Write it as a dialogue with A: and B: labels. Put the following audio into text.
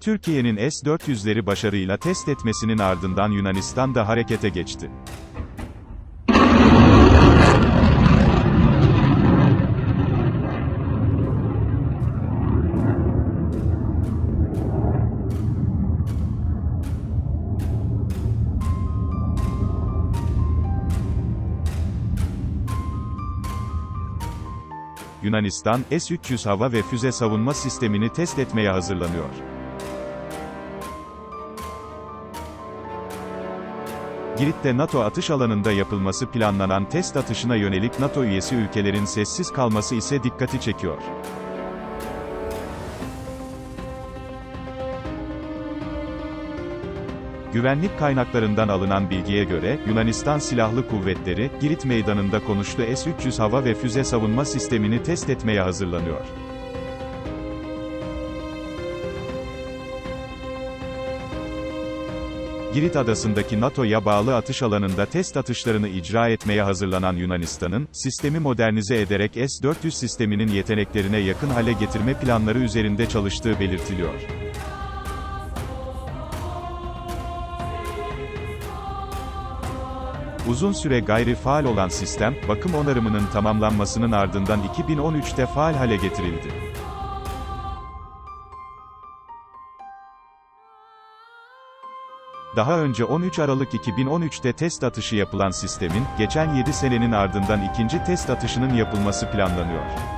A: Türkiye'nin S-400'leri başarıyla test etmesinin ardından Yunanistan da harekete geçti. Yunanistan, S-300 hava ve füze savunma sistemini test etmeye hazırlanıyor. Girit'te NATO atış alanında yapılması planlanan test atışına yönelik NATO üyesi ülkelerin sessiz kalması ise dikkati çekiyor. Güvenlik kaynaklarından alınan bilgiye göre, Yunanistan Silahlı Kuvvetleri, Girit Meydanı'nda konuştu S-300 hava ve füze savunma sistemini test etmeye hazırlanıyor. Girit adasındaki NATO'ya bağlı atış alanında test atışlarını icra etmeye hazırlanan Yunanistan'ın, sistemi modernize ederek S-400 sisteminin yeteneklerine yakın hale getirme planları üzerinde çalıştığı belirtiliyor. Uzun süre gayri faal olan sistem, bakım onarımının tamamlanmasının ardından 2013'te faal hale getirildi. Daha önce 13 Aralık 2013'te test atışı yapılan sistemin, geçen 7 senenin ardından ikinci test atışının yapılması planlanıyor.